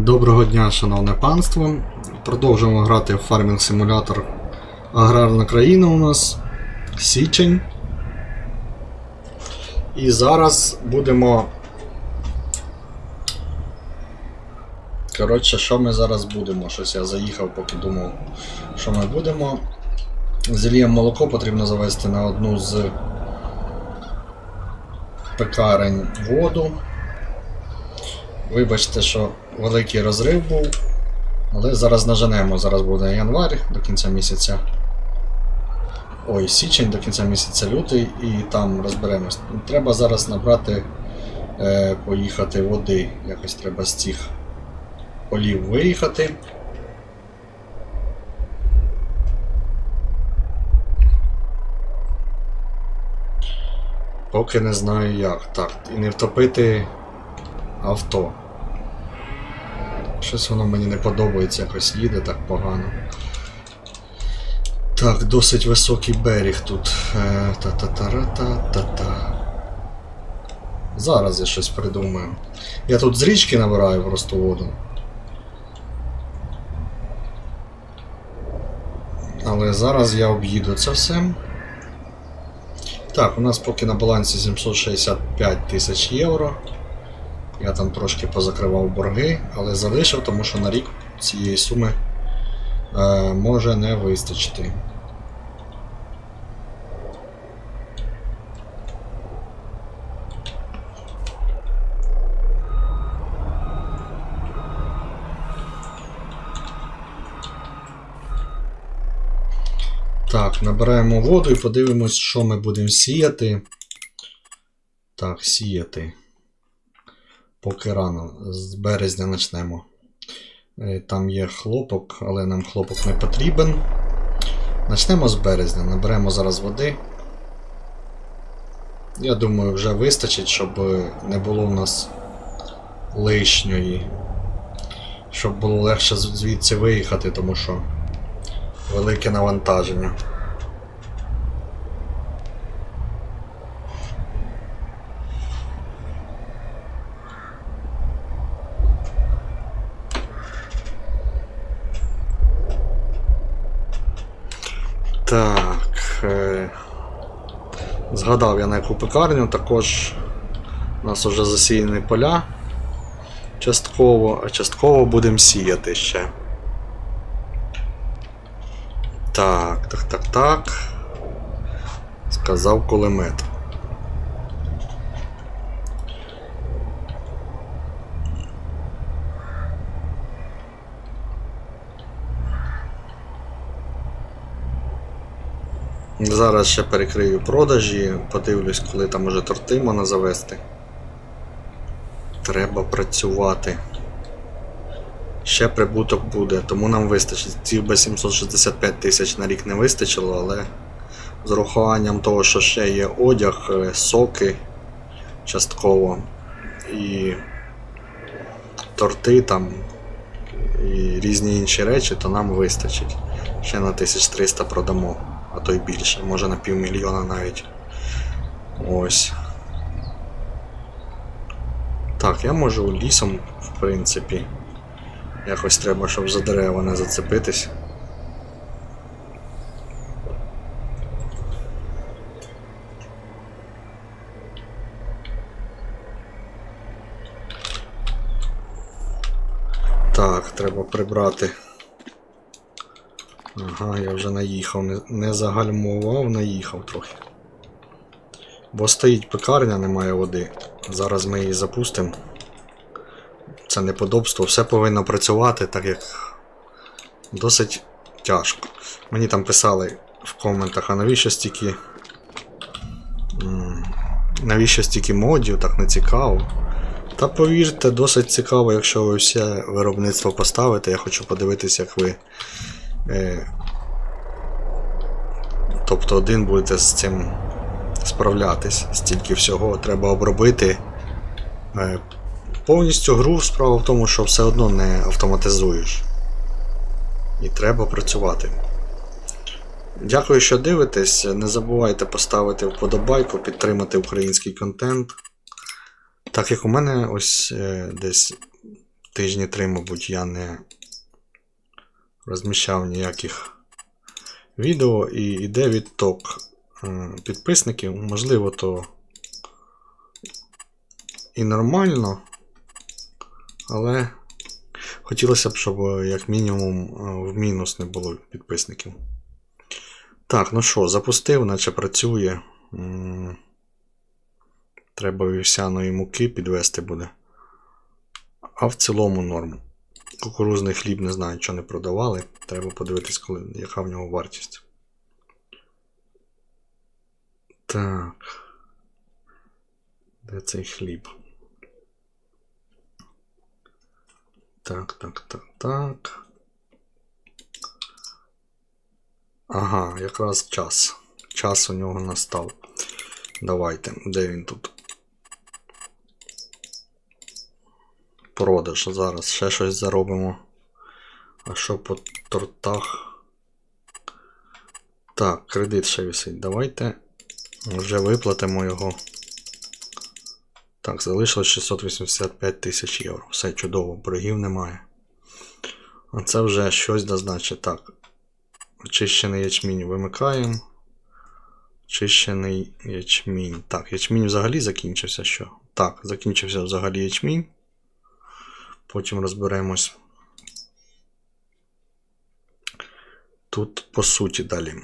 Доброго дня, шановне панство. Продовжуємо грати в фармінг симулятор Аграрна країна у нас. Січень. І зараз будемо. Коротше, що ми зараз будемо? Щось я заїхав, поки думав, що ми будемо. Зельєм молоко потрібно завести на одну з пекарень воду. Вибачте, що великий розрив був. Але зараз наженемо. Зараз буде январь до кінця місяця. Ой, січень до кінця місяця лютий і там розберемось. Треба зараз набрати, е, поїхати води. Якось треба з цих полів виїхати. Поки не знаю як. Так, і не втопити авто. Щось воно мені не подобається, якось їде так погано. Так, досить високий берег тут. Е, Та-та-та-ра-та-та-та. Зараз я щось придумаю. Я тут з річки набираю просто воду. Але зараз я об'їду це все. Так, у нас поки на балансі 765 тисяч євро. Я там трошки позакривав борги, але залишив, тому що на рік цієї суми е, може не вистачити. Так, набираємо воду і подивимось, що ми будемо сіяти. Так, сіяти. Поки рано, з березня почнемо. Е, Там є хлопок, але нам хлопок не потрібен. Почнемо з березня, наберемо зараз води. Я думаю, вже вистачить, щоб не було у нас лишньої. Щоб було легше звідси виїхати, тому що велике навантаження. Так. Е... Згадав я на яку пекарню, також у нас вже засіяні поля частково, а частково будемо сіяти ще. Так, так, так, так. Сказав кулемет. Зараз ще перекрию продажі, подивлюсь, коли там уже торти можна завести. Треба працювати. Ще прибуток буде, тому нам вистачить. Цих би 765 тисяч на рік не вистачило, але з урахуванням того, що ще є одяг, е, соки частково і торти там і різні інші речі, то нам вистачить. Ще на 1300 продамо, а то й більше, може на півмільйона навіть. Ось. Так, я можу лісом, в принципі. Якось треба, щоб за дерева не зацепитись. Так, треба прибрати. Ага, я вже наїхав, не, не загальмував, наїхав трохи. Бо стоїть пекарня, немає води. Зараз ми її запустимо. Це неподобство, все повинно працювати, так як досить тяжко. Мені там писали в коментах, а навіщо стільки. Навіщо стільки модів, так не цікаво. Та повірте, досить цікаво, якщо ви все виробництво поставите. Я хочу подивитися, як ви. Е, тобто один будете з цим справлятись. Стільки всього треба обробити. Е, повністю гру справа в тому, що все одно не автоматизуєш. І треба працювати. Дякую, що дивитесь. Не забувайте поставити вподобайку, підтримати український контент. Так як у мене ось е, десь тижні три, мабуть, я не розміщав ніяких відео і йде відток підписників. Можливо, то і нормально, але хотілося б, щоб е, як мінімум е, в мінус не було підписників. Так, ну що, запустив, наче працює. Треба вівсяної муки підвести буде. А в цілому норм. Кукурузний хліб не знаю, що не продавали. Треба подивитись, коли, яка в нього вартість. Так. Де цей хліб? Так, так, так, так. Ага, якраз час. Час у нього настав. Давайте, де він тут? Продаж. Зараз ще щось заробимо. А що по тортах? Так, кредит ще висить. Давайте вже виплатимо його. Так, залишилось 685 тисяч євро. Все чудово, боргів немає. А це вже щось да значить. Так. Очищений ячмінь вимикаємо. Очищений ячмінь. Так, ячмінь взагалі закінчився що? Так, закінчився взагалі ячмінь. Потім розберемось. Тут по суті далі.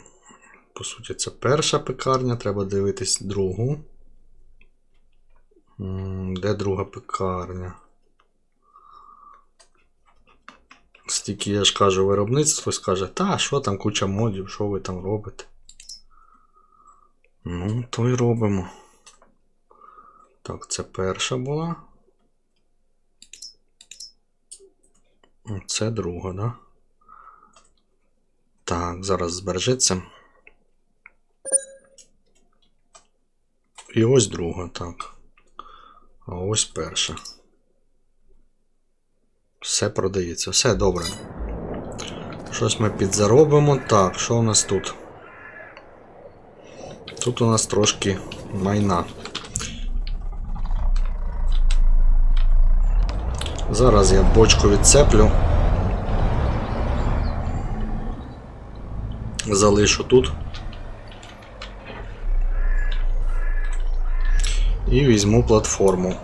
По суті, це перша пекарня, треба дивитись другу. Де друга пекарня? Стільки я ж кажу, виробництво скаже, та, що там куча модів, що ви там робите? Ну, то й робимо. Так, це перша була. Це друга, да? Так, зараз збережеться. І ось друга, так. А ось перша. Все продається, все добре. Щось ми підзаробимо. Так, що у нас тут? Тут у нас трошки майна. Зараз я бочку відцеплю. Залишу тут. І візьму платформу.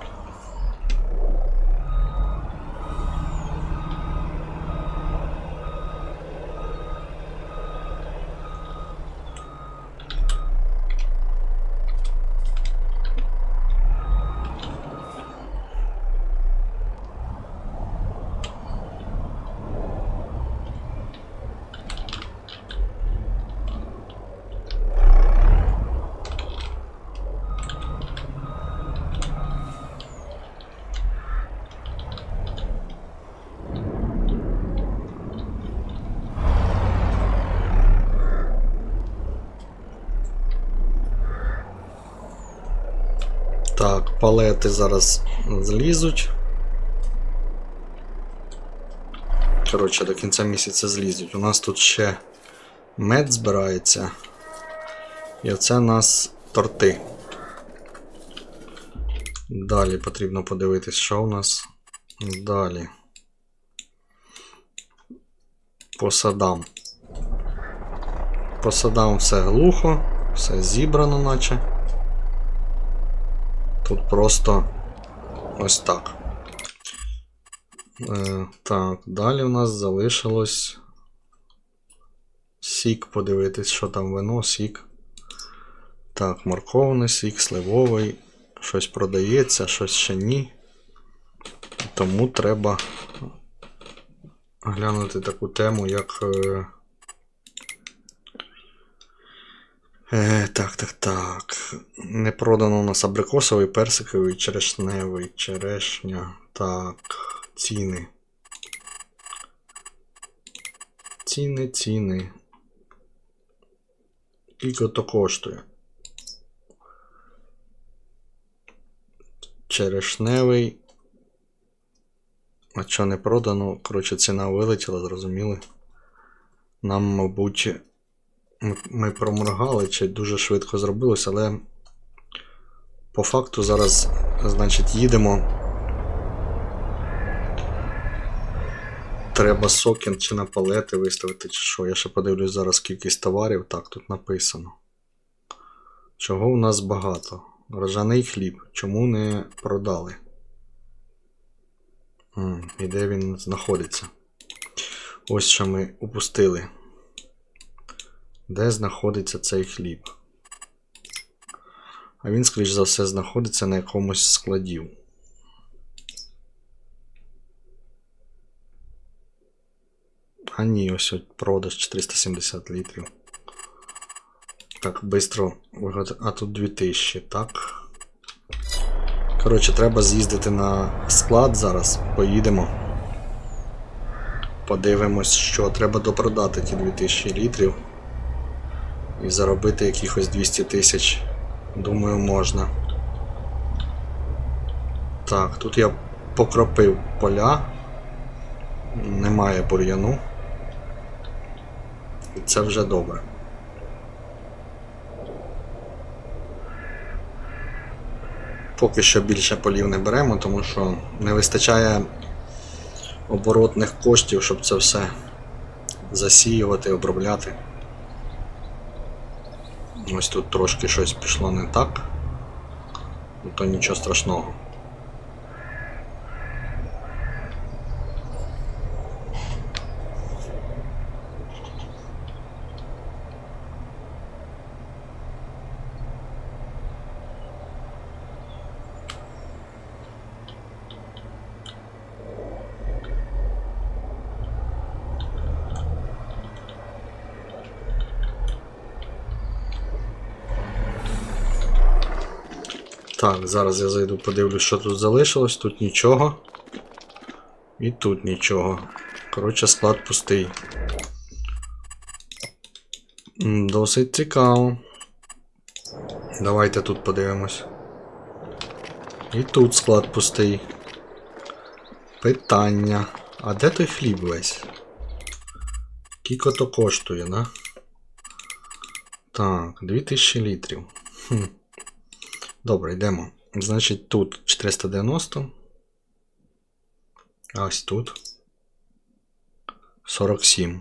Так, палети зараз злізуть. Коротше, до кінця місяця злізуть. У нас тут ще мед збирається. І оце у нас торти. Далі потрібно подивитись, що у нас далі. По садам. По садам все глухо, все зібрано, наче. Тут просто ось так. Е, так, далі у нас залишилось сік подивитись, що там вино, сік. Так, морковний сік, сливовий. Щось продається, щось ще ні. Тому треба глянути таку тему, як. Е, Е, так, так, так. Не продано у нас абрикосовий, персиковий, черешневий, черешня. Так, ціни. Ціни, ціни. Скільки то коштує? Черешневий. А що не продано? Коротше, ціна вилетіла, зрозуміли. Нам, мабуть. Ми, проморгали, чи дуже швидко зробилось, але по факту зараз, значить, їдемо. треба сокен чи на палети виставити, чи що. Я ще подивлюсь зараз кількість товарів. Так, тут написано. Чого у нас багато? Ржаний хліб. Чому не продали? І де він знаходиться? Ось що ми упустили. Де знаходиться цей хліб? А він, скоріш за все, знаходиться на якомусь складів. А ні, ось от продаж 470 літрів. Так, бистро. А тут 2000, так. Коротше, треба з'їздити на склад зараз. Поїдемо. Подивимось, що треба допродати ті 2000 літрів. І заробити якихось 200 тисяч. Думаю, можна. Так, тут я покропив поля. Немає бур'яну. І це вже добре. Поки що більше полів не беремо, тому що не вистачає оборотних коштів, щоб це все засіювати, обробляти. Ось тут трошки щось пішло не так, ну то нічого страшного. Так, зараз я зайду подивлюсь, що тут залишилось. Тут нічого. І тут нічого. Коротше, склад пустий. Досить цікаво. Давайте тут подивимось. І тут склад пустий. Питання. А де той хліб весь? Кіко то коштує, да? Так, 2000 літрів. Хм. Добре, йдемо. Значить, тут 490. А ось тут. 47.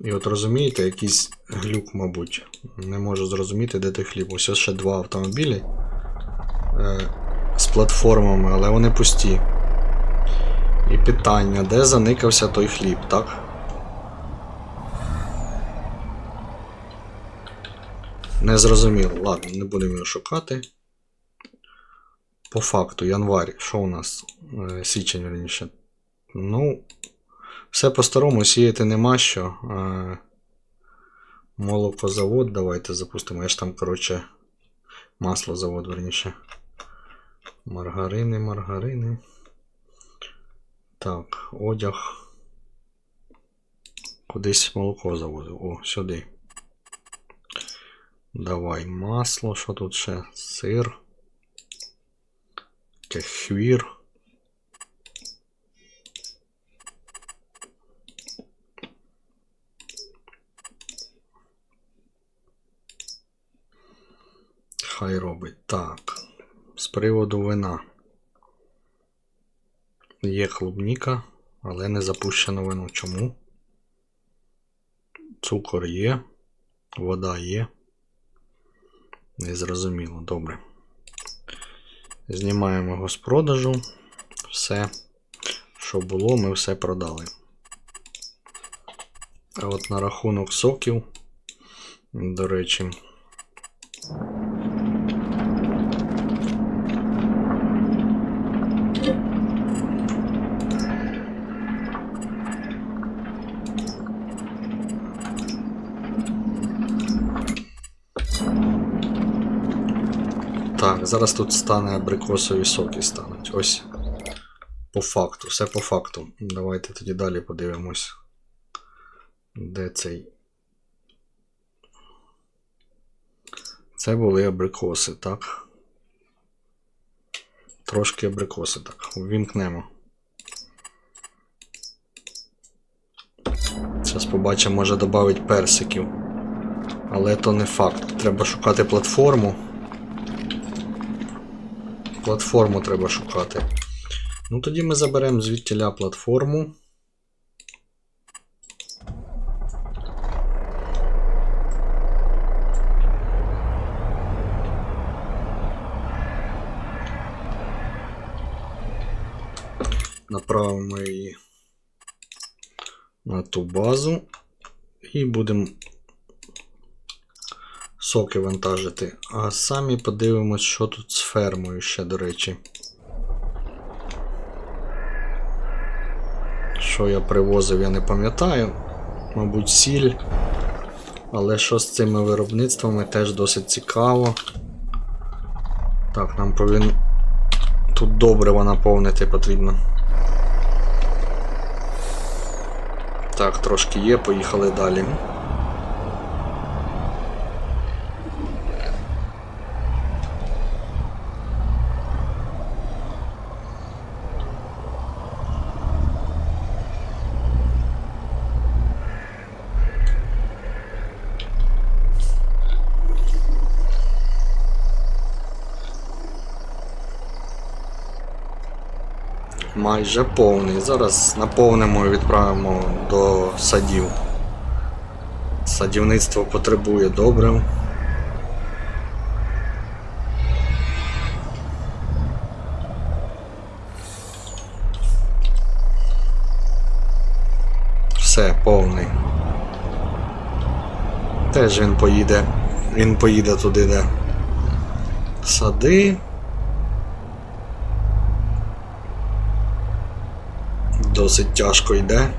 І от розумієте, якийсь глюк, мабуть. Не можу зрозуміти, де той хліб. Ось ще два автомобілі е, з платформами, але вони пусті. І питання, де заникався той хліб, так? Не зрозуміло. Ладно, не будемо його шукати. По факту, январь, що у нас? Е, Січень, верніше. Ну, все по-старому сіяти нема що. Е, Молокозавод давайте запустимо. Я ж там, коротше, маслозавод, верніше. Маргарини, маргарини. Так, одяг. Кудись молоко заводив. О, сюди. Давай масло, що тут ще? Сир. Кефір. Хай робить. Так. З приводу вина. Є клубніка, але не запущено вино. Чому? Цукор є, вода є. Незрозуміло, добре. Знімаємо його з продажу. Все, що було, ми все продали. А от на рахунок соків, до речі. Так, зараз тут стане абрикосові соки стануть. Ось. По факту, все по факту. Давайте тоді далі подивимось. Де цей. Це були абрикоси, так? Трошки абрикоси, так. Увімкнемо. Зараз побачимо, може додати персиків. Але то не факт. Треба шукати платформу. Платформу треба шукати. Ну тоді ми заберемо звідтіля платформу. Направимо її на ту базу і будемо соки вантажити. А самі подивимось, що тут з фермою ще, до речі. Що я привозив, я не пам'ятаю. Мабуть, сіль. Але що з цими виробництвами теж досить цікаво. Так, нам повинен тут добрива наповнити потрібно. Так, трошки є, поїхали далі. Майже повний. Зараз наповнимо і відправимо до садів. Садівництво потребує добрив. Все, повний. Теж він поїде. Він поїде туди, де сади. Досить тяжко йде.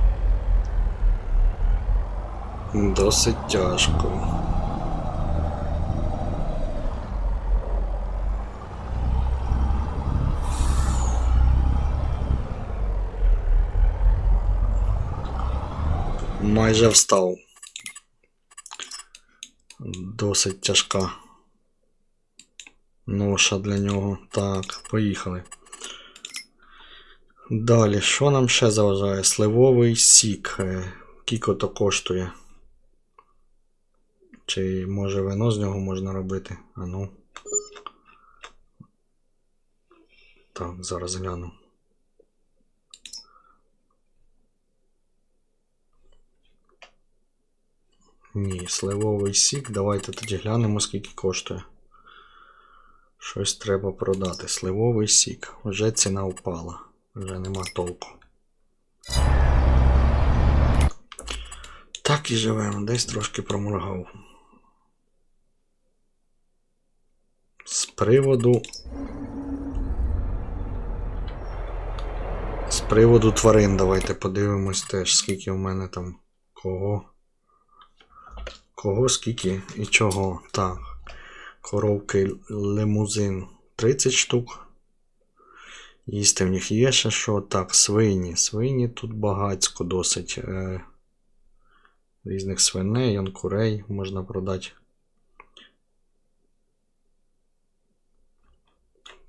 Досить тяжко. Майже встав. Досить тяжка ноша для нього. Так, поїхали. Далі, що нам ще заважає? Сливовий сік. Е, Кіко то коштує. Чи може вино з нього можна робити? А ну. Так, зараз гляну. Ні, сливовий сік. Давайте тоді глянемо, скільки коштує. Щось треба продати. Сливовий сік. Вже ціна впала. Вже нема толку. Так і живемо, десь трошки проморгав. З приводу. З приводу тварин давайте подивимось теж, скільки в мене там кого. Кого, скільки і чого. Так. Коровки лимузин 30 штук. Їсти в них є ще що. Так, свині. Свині тут багацько досить. Е, різних свиней, он курей можна продати.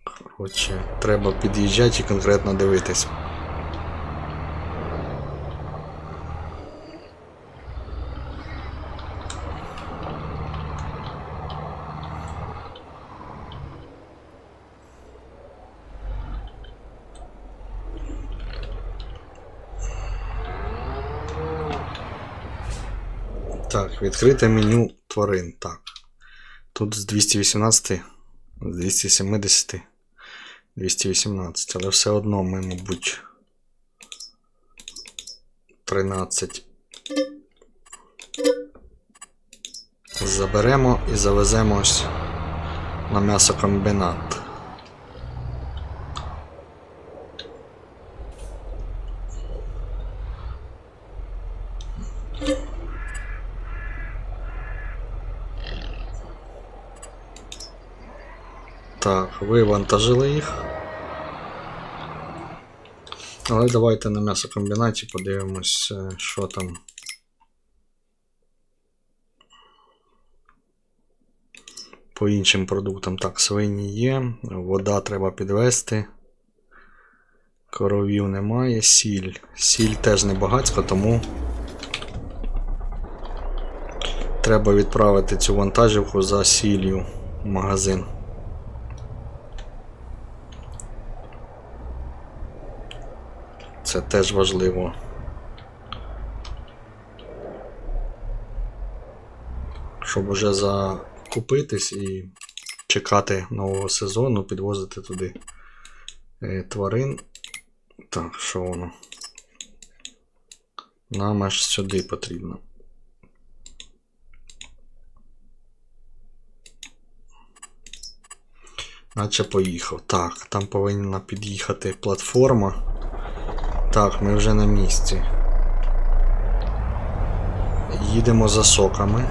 Коротше, треба під'їжджати і конкретно дивитись. Так, відкрите меню тварин. Так. Тут з 218, з 270, 218, але все одно ми, мабуть, 13 заберемо і завеземо ось на м'ясокомбінат. Так, вивантажили їх. Але давайте на м'ясокомбінаті подивимось, е, що там. По іншим продуктам. Так, свині є, вода треба підвести. Коровів немає, сіль. Сіль теж не багатсько, тому треба відправити цю вантажівку за сіллю в магазин. Це теж важливо. Щоб уже закупитись і чекати нового сезону, підвозити туди е, тварин. Так, що воно? Нам аж сюди потрібно. Наче поїхав. Так, там повинна під'їхати платформа. Так, ми вже на місці. Їдемо за соками.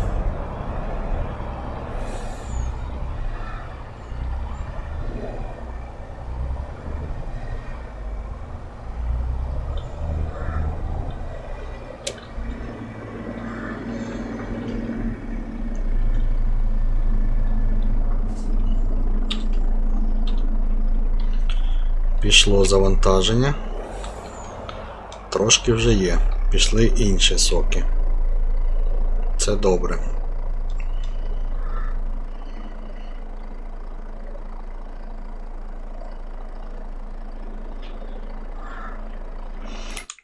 Пішло завантаження. Трошки вже є. Пішли інші соки. Це добре.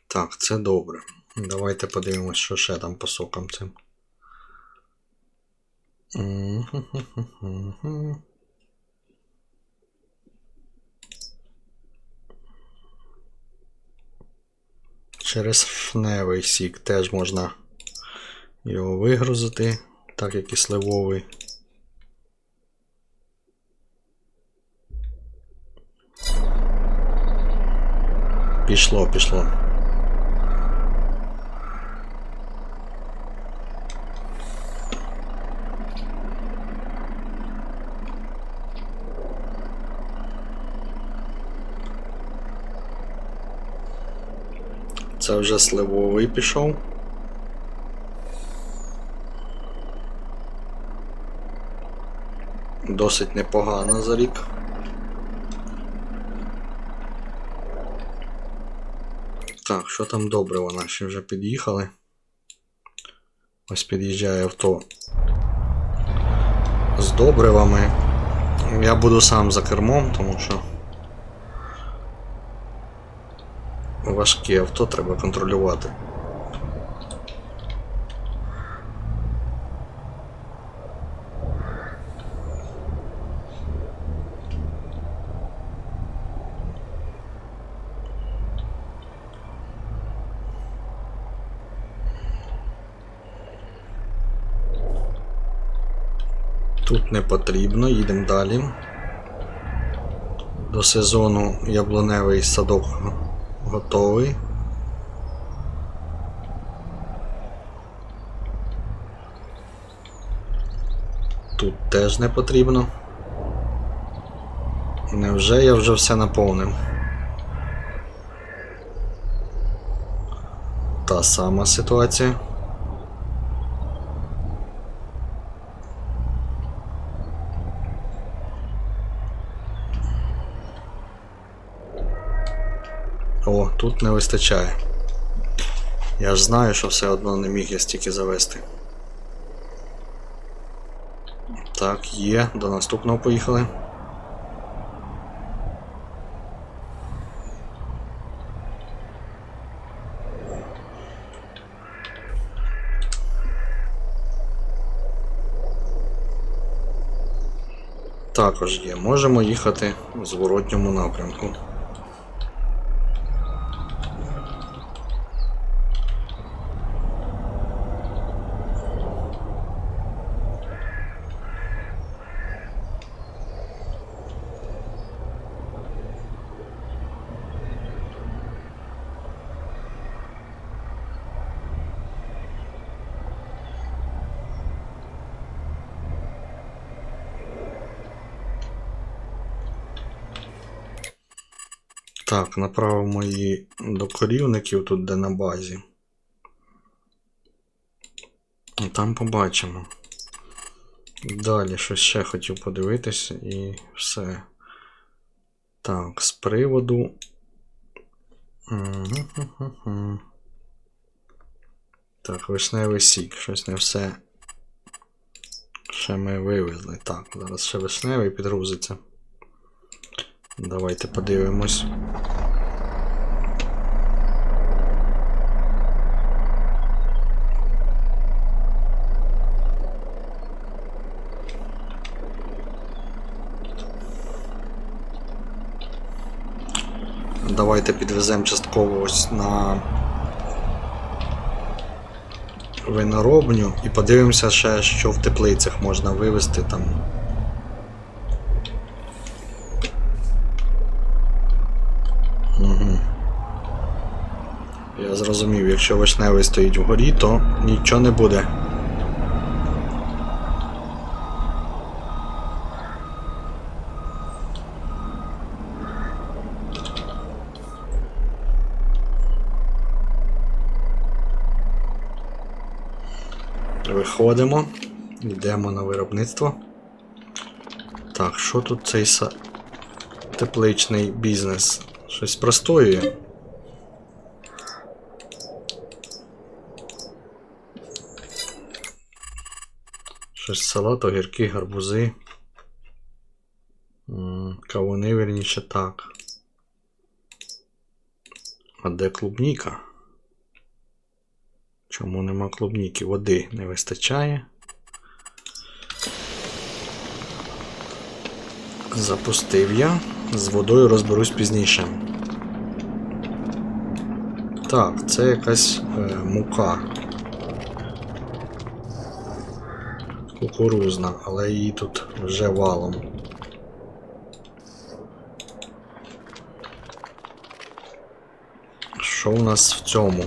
Так, це добре. Давайте подивимось, що ще там по сокам цим. Через фневий сік теж можна його вигрузити, так як і сливовий. Пішло, пішло. Це вже сливовий пішов. Досить непогано за рік. Так, що там добриво наші вже під'їхали. Ось під'їжджає авто з добривами. Я буду сам за кермом, тому що важкі авто треба контролювати. Тут не потрібно, їдемо далі. До сезону яблуневий садок готовий. Тут теж не потрібно. Невже я вже все наповнив? Та сама ситуація. О, тут не вистачає. Я ж знаю, що все одно не міг я стільки завести. Так, є, до наступного поїхали. Також є. Можемо їхати в зворотньому напрямку. Так, направимо її до корівників тут, де на базі. І Там побачимо. Далі щось ще хотів подивитися і все. Так, з приводу. Так, вишневий сік. Щось не все. Ще ми вивезли. Так, зараз ще вишневий підгрузиться. Давайте подивимось. Давайте підвеземо частково ось на виноробню і подивимося ще, що в теплицях можна вивезти там. Зрозумів, якщо вишневий стоїть вгорі, то нічого не буде. Виходимо, йдемо на виробництво. Так, що тут цей тепличний бізнес? Щось простоює. Щось салат, огірки, гарбузи. Кавуни, вірніше так. А де клубніка? Чому нема клубніки? Води не вистачає. Запустив я. З водою розберусь пізніше. Так, це якась е, мука. Кукурузна, але її тут вже валом. Що у нас в цьому?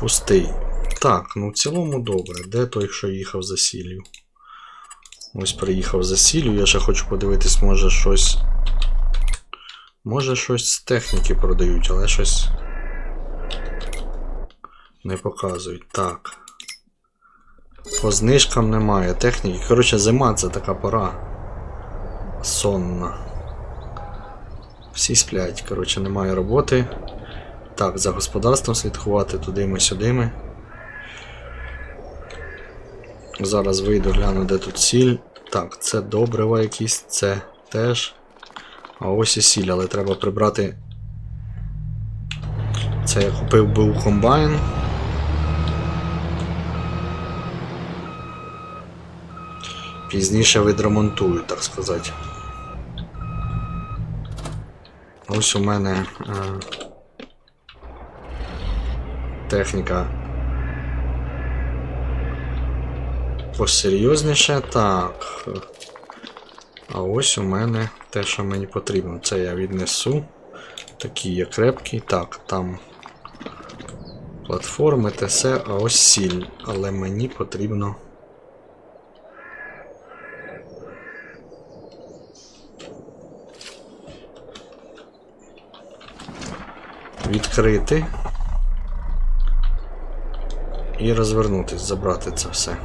Пустий. Так, ну в цілому добре. Де той, що їхав за сіллю? Ось приїхав за сіллю, я ще хочу подивитись, може щось. Може щось з техніки продають, але щось. Не показують. Так. По знижкам немає техніки. Коротше, зима це така пора. Сонна. Всі сплять, коротше, немає роботи. Так, за господарством слідкувати туди ми сюди ми. Зараз вийду, гляну, де тут сіль. Так, це добрива якісь, це теж. А ось і сіль, але треба прибрати. Це я купив був комбайн. Пізніше відремонтую, так сказати. Ось у мене е, техніка посерйозніше. Так. А ось у мене те, що мені потрібно. Це я віднесу. Такі є крепкі. Так, там платформи, все, а ось сіль. Але мені потрібно. Відкрити і розвернутись, забрати це все.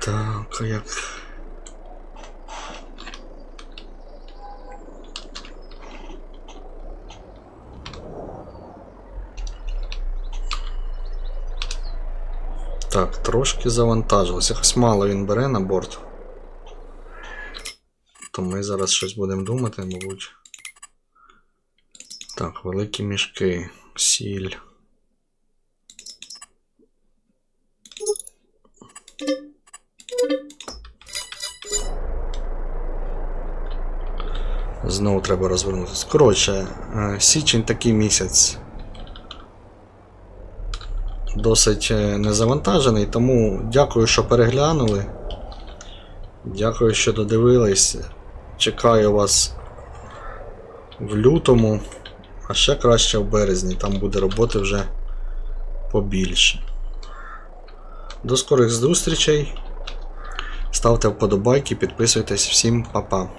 Так, а як. Так, трошки завантажилось. Якось мало він бере на борт. То ми зараз щось будемо думати, мабуть. Так, великі мішки, сіль. Знову треба розвернутися. Коротше, е, січень такий місяць. Досить е, незавантажений, тому дякую, що переглянули. Дякую, що додивились. Чекаю вас в лютому, а ще краще в березні, там буде роботи вже побільше. До скорих зустрічей. Ставте вподобайки, підписуйтесь всім, па-па.